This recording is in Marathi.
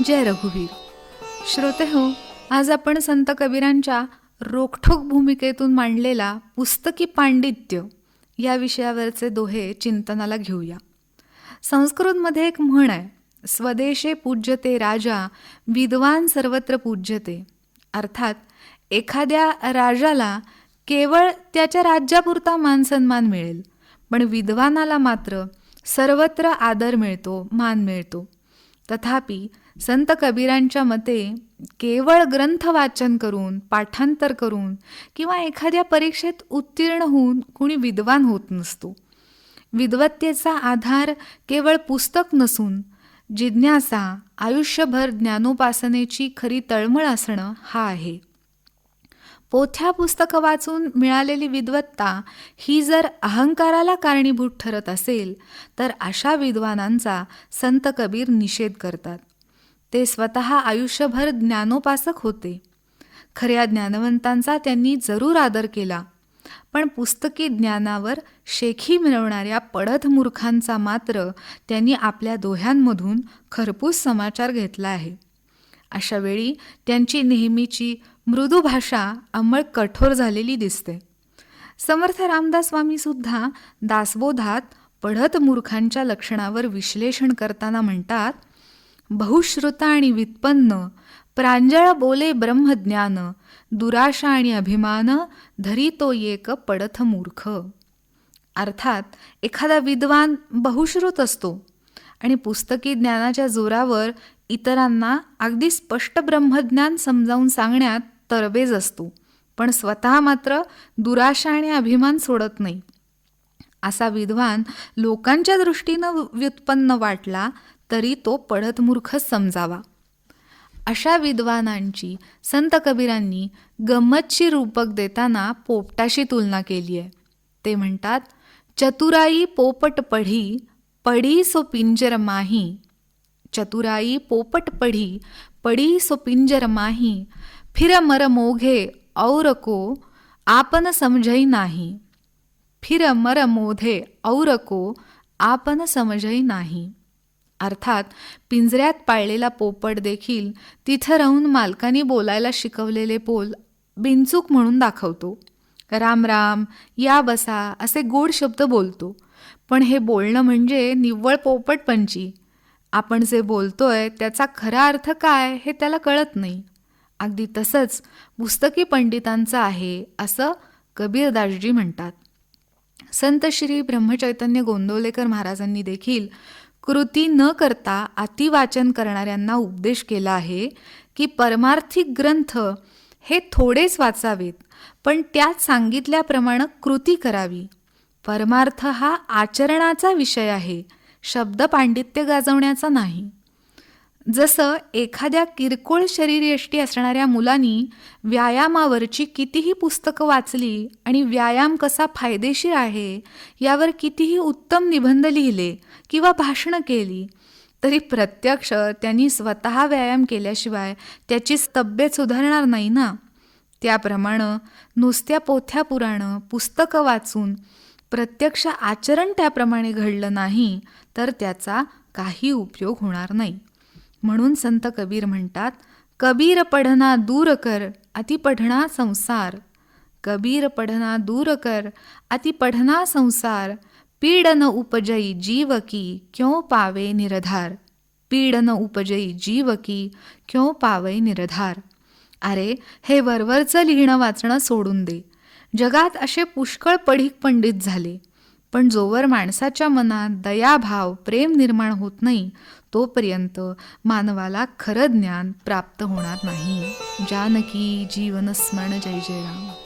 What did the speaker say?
जय रघुवीर. श्रोते हो आज आपण संत कबीरांच्या रोखठोक भूमिकेतून मांडलेला पुस्तकी पांडित्य या विषयावरचे दोहे चिंतनाला घेऊया. संस्कृतमध्ये एक म्हण आहे स्वदेशे पूज्यते राजा विद्वान सर्वत्र पूज्यते. अर्थात एखाद्या राजाला केवळ त्याच्या राज्यापुरता मानसन्मान मिळेल पण विद्वानाला मात्र सर्वत्र आदर मिळतो मान मिळतो. तथापि संत कबीरांच्या मते केवळ ग्रंथ वाचन करून पाठांतर करून किंवा एखाद्या परीक्षेत उत्तीर्ण होऊन कुणी विद्वान होत नसतो. विद्वत्तेचा आधार केवळ पुस्तक नसून जिज्ञासा आयुष्यभर ज्ञानोपासनेची खरी तळमळ असणं हा आहे. पोथ्या पुस्तकं वाचून मिळालेली विद्वत्ता ही जर अहंकाराला कारणीभूत ठरत असेल तर अशा विद्वानांचा संत कबीर निषेध करतात. ते स्वतः आयुष्यभर ज्ञानोपासक होते. खऱ्या ज्ञानवंतांचा त्यांनी जरूर आदर केला. पण पुस्तकी ज्ञानावर शेखी मिळवणाऱ्या पडत मूर्खांचा मात्र त्यांनी आपल्या दोह्यांमधून खरपूस समाचार घेतला आहे. अशावेळी त्यांची नेहमीची मृदू भाषा अंमळ कठोर झालेली दिसते. समर्थ रामदास स्वामीसुद्धा दासबोधात पढत मूर्खांच्या लक्षणावर विश्लेषण करताना म्हणतात बहुश्रुता आणि व्युत्पन्न प्रांजळ बोले ब्रह्मज्ञान दुराशा आणि अभिमान धरी तो एक पडथ मूर्ख. अर्थात एखादा विद्वान बहुश्रुत असतो आणि पुस्तकी ज्ञानाच्या जोरावर इतरांना अगदी स्पष्ट ब्रह्मज्ञान समजावून सांगण्यात तरबेज असतो पण स्वतः मात्र दुराशा आणि अभिमान सोडत नाही. असा विद्वान लोकांच्या दृष्टीनं व्युत्पन्न वाटला तरी तो पडत मूर्खच समजावा. अशा विद्वानांची संत कबीरांनी गंमतशी रूपक देताना पोपटाशी तुलना केली आहे. ते म्हणतात चतुराई पोपट पढी पडी सो पिंजर माही. चतुराई पोपट पढी पडी सो पिंजर माही. फिर मर मोघे और को आपण समजई नाही. फिर मर मोधे और को आपण समजई नाही. अर्थात पिंजऱ्यात पाळलेला पोपट देखील तिथं राहून मालकाने बोलायला शिकवलेले पोल बिनचूक म्हणून दाखवतो. राम राम या बसा असे गोड शब्द बोलतो. पण हे बोलणं म्हणजे निव्वळ पोपटपंची आपण जे बोलतोय त्याचा खरा अर्थ काय हे त्याला कळत नाही. अगदी तसंच पुस्तकी पंडितांचं आहे असं कबीरदासजी म्हणतात. संत श्री ब्रह्मचैतन्य गोंदवलेकर महाराजांनी देखील कृती न करता अतिवाचन करणाऱ्यांना उपदेश केला आहे की परमार्थिक ग्रंथ हे थोडेच वाचावेत पण त्यात सांगितल्याप्रमाणे कृती करावी. परमार्थ हा आचरणाचा विषय आहे शब्द पांडित्य गाजवण्याचा नाही. जसं एखाद्या किरकोळ शरीरयष्टी असणाऱ्या मुलांनी व्यायामावरची कितीही पुस्तकं वाचली आणि व्यायाम कसा फायदेशीर आहे यावर कितीही उत्तम निबंध लिहिले किंवा भाषणं केली तरी प्रत्यक्ष त्यांनी स्वतः व्यायाम केल्याशिवाय त्याची तब्येत सुधारणार नाही ना? त्याप्रमाणे नुसत्या पोथ्या पुराणं पुस्तकं वाचून प्रत्यक्ष आचरण त्याप्रमाणे घडलं नाही तर त्याचा काही उपयोग होणार नाही. म्हणून संत कबीर म्हणतात कबीर पढना दूर कर अति पढना संसार. कबीर पढना दूर कर अति पढना संसार. पीड न उपजई जीव की क्यों पावे निरधार. पीड न उपजई जीव की क्यों पावे निरधार. अरे हे वरवरचं लिहिणं वाचणं सोडून दे. जगात असे पुष्कळ पढीक पंडित झाले पण जोवर माणसाच्या मनात दयाभाव प्रेम निर्माण होत नाही तोपर्यंत मानवाला खरं ज्ञान प्राप्त होणार नाही. जानकी जीवन स्मरण जय जय राम.